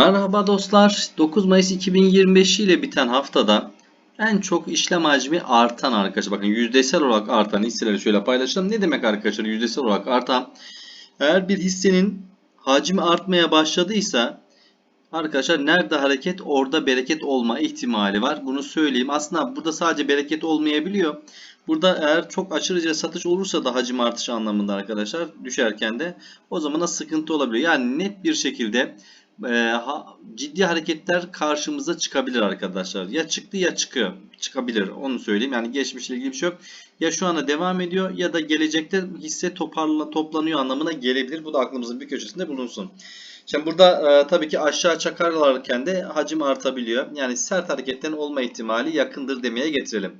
Merhaba dostlar. 9 Mayıs 2025 ile biten haftada en çok işlem hacmi artan arkadaşlar. Bakın yüzdesel olarak artan hisseleri şöyle paylaşalım. Ne demek arkadaşlar yüzdesel olarak artan? Eğer bir hissenin hacmi artmaya başladıysa arkadaşlar nerede hareket orada bereket olma ihtimali var. Bunu söyleyeyim. Aslında burada sadece bereket olmayabiliyor. Burada eğer çok aşırıca satış olursa da hacim artışı anlamında arkadaşlar düşerken de o zaman da sıkıntı olabiliyor. Yani net bir şekilde e, ha- ciddi hareketler karşımıza çıkabilir arkadaşlar. Ya çıktı ya çıkıyor. Çıkabilir onu söyleyeyim. Yani geçmişle ilgili bir şey yok. Ya şu anda devam ediyor ya da gelecekte hisse toparla, toplanıyor anlamına gelebilir. Bu da aklımızın bir köşesinde bulunsun. Şimdi burada e, tabii ki aşağı çakarlarken de hacim artabiliyor. Yani sert hareketten olma ihtimali yakındır demeye getirelim.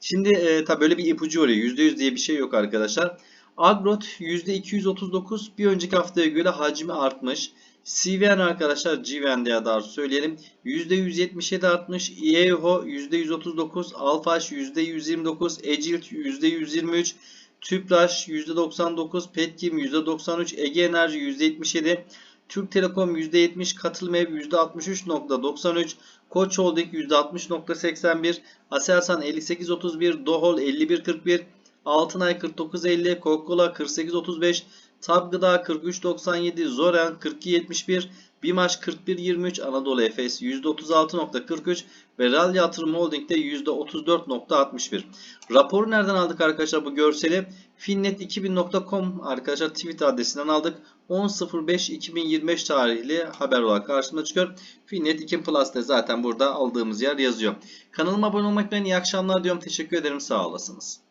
Şimdi e, tabii böyle bir ipucu oluyor. %100 diye bir şey yok arkadaşlar. Agrot %239 bir önceki haftaya göre hacmi artmış. CVN arkadaşlar GVN diye daha söyleyelim. %177 artmış. IEHO %139. Alfaş %129. Egilt %123. Tüpraş %99. Petkim %93. Ege Enerji %77. Türk Telekom %70. Katılım Ev %63.93. Koç Holding %60.81. Aselsan 58.31. Dohol 51.41. Altınay 49.50. Coca-Cola 48.35. Tab Gıda 43.97, Zoren 42.71, Bimaş 41.23, Anadolu Efes %36.43 ve Ral Yatırım Holding'de %34.61. Raporu nereden aldık arkadaşlar bu görseli? Finnet2000.com arkadaşlar Twitter adresinden aldık. 10.05.2025 tarihli haber olarak karşımıza çıkıyor. Finnet 2 Plus'ta zaten burada aldığımız yer yazıyor. Kanalıma abone olmayı unutmayın. İyi akşamlar diyorum. Teşekkür ederim. Sağ olasınız.